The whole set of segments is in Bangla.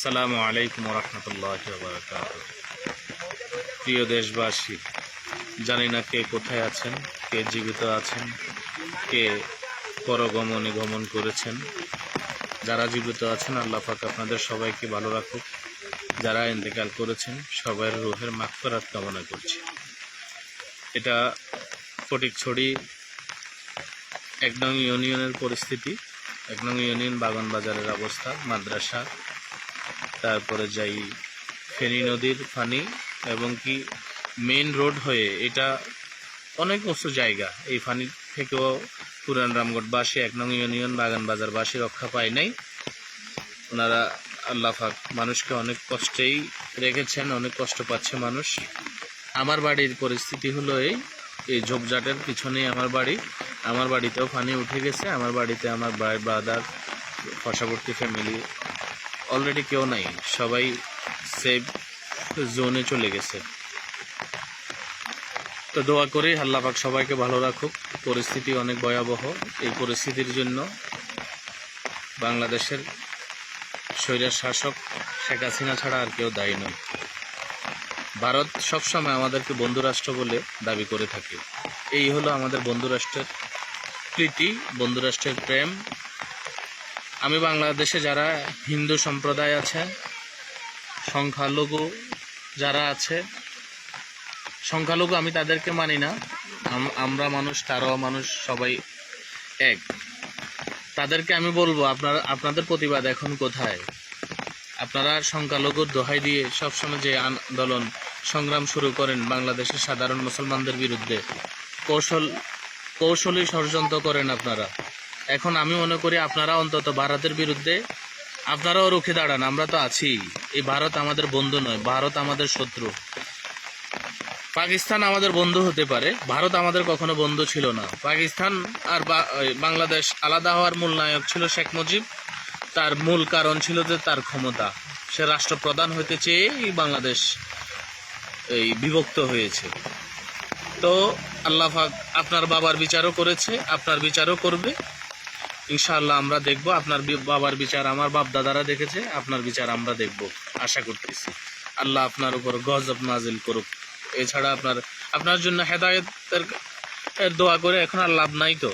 আসসালামু আলাইকুম রহমতুল্লাহ প্রিয় দেশবাসী, জানি না কে কোথায় আছেন, কে জীবিত আছেন, কে পরগমনে গমন করেছেন। যারা জীবিত আছেন, আল্লাহ পাক আপনাদের সবাইকে ভালো রাখুক। যারা ইন্তেকাল করেছেন সবার রুহের মাগফিরাত কামনা করছি। এটা ফটিকছড়ি এক নং ইউনিয়নের পরিস্থিতি এক নং ইউনিয়ন বাগান বাজারের অবস্থা, মাদ্রাসা তারপরে যাই ফেনী নদীর পানি এবং কি মেইন রোড হয়ে এটা অনেক উঁচু জায়গা। এই পানি থেকেও পুরান রামগড়বাসী, এক নং ইউনিয়ন, বাগান বাজারবাসী রক্ষা পায় নাই। ওনারা আল্লাহ মানুষকে অনেক কষ্টেই রেখেছেন, অনেক কষ্ট পাচ্ছে মানুষ। আমার বাড়ির পরিস্থিতি হলো এই এই ঝোপঝাটের পিছনেই আমার বাড়ি। আমার বাড়িতেও পানি উঠে গেছে, আমার বাড়িতে আমার ভাই, ব্রাদার, পার্শ্ববর্তী ফ্যামিলি অলরেডি কেউ নাই, সবাই সেফ জোনে চলে গেছে। তো দোয়া করি আল্লাহ সবাইকে ভালো রাখুক। পরিস্থিতি অনেক ভয়াবহ, এই পরিস্থিতির জন্য বাংলাদেশের স্বৈরার শাসক শেখ হাসিনা ছাড়া আর কেউ দায়ী নয়। ভারত সবসময় আমাদেরকে বন্ধুরাষ্ট্র বলে দাবি করে থাকে। এই হলো আমাদের বন্ধুরাষ্ট্রের প্রীতি বন্ধুরাষ্ট্রের প্রেম আমি বাংলাদেশে যারা হিন্দু সম্প্রদায় আছে, সংখ্যালঘু যারা আছে, সংখ্যালঘু আমি তাদেরকে মানি না, আম- আমরা মানুষ, তারাও মানুষ, সবাই এক। তাদেরকে আমি বলব, আপনার, আপনাদের প্রতিবাদ এখন কোথায়? আপনারা সংখ্যালঘুর দোহাই দিয়ে সবসময় যে আন্দোলন, সংগ্রাম শুরু করেন বাংলাদেশের সাধারণ মুসলমানদের বিরুদ্ধে, কৌশল, কৌশলী ষড়যন্ত্র করেন আপনারা। এখন আমি মনে করি আপনারা অন্তত ভারতের বিরুদ্ধে আপনারাও রুখে দাঁড়ান, আমরা তো আছি। এই ভারত আমাদের বন্ধু নয়, ভারত আমাদের শত্রু। পাকিস্তান আমাদের বন্ধু হতে পারে, ভারত আমাদের কখনো বন্ধু ছিল না। পাকিস্তান আর বাংলাদেশ আলাদা হওয়ার মূল নায়ক ছিল শেখ মুজিব। তার মূল কারণ ছিল যে তার ক্ষমতা। সে রাষ্ট্রপ্রধান হইতে চেয়ে এই বাংলাদেশ এই বিভক্ত হয়েছে। তো আল্লাহ আপনার বাবার বিচারও করেছে, আপনার বিচারও করবে। ইনশাআল্লাহ আমরা দেখব আপনার বাবার বিচার আমার বাপ দাদারা দেখেছে, আপনার বিচার আমরা দেখব, আশা করতেছি। আল্লাহ আপনার উপর গজব নাজিল করুক। এছাড়া আপনার আপনার জন্য হেদায়তের দোয়া করে এখন আর লাভ নাই তো।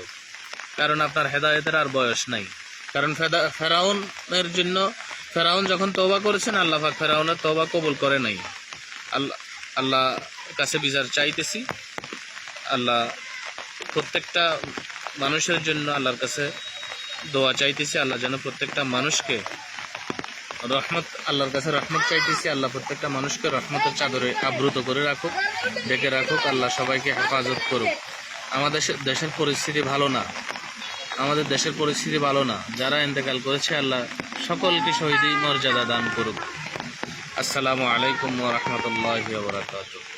কারণ আপনার হেদায়েতের আর বয়স নাই। কারণ ফেরাউনের জন্য, ফেরাউন যখন তওবা করেছেন, আল্লাহ পাক ফেরাউনের তওবা কবুল করে নাই। আল্লাহ আল্লাহ কাছে বিচার চাইতেছি। আল্লাহ প্রত্যেকটা মানুষের জন্য আল্লাহর কাছে দোয়া চাইতেছি আল্লাহ যেন প্রত্যেকটা মানুষকে রহমত, আল্লাহর কাছে রহমত চাইতেছি, আল্লাহ প্রত্যেকটা মানুষকে রহমতের চাদরে আবৃত করে রাখুক, ডেকে রাখুক, আল্লাহ সবাইকে হেফাজত করুক। আমাদের দেশের পরিস্থিতি ভালো না। আমাদের দেশের পরিস্থিতি ভালো না। যারা ইন্তেকাল করেছে, আল্লাহ সকলকে শহীদি মর্যাদা দান করুক। আসসালামু আলাইকুম রাহমাতুল্লাহি বারাকাতুহু।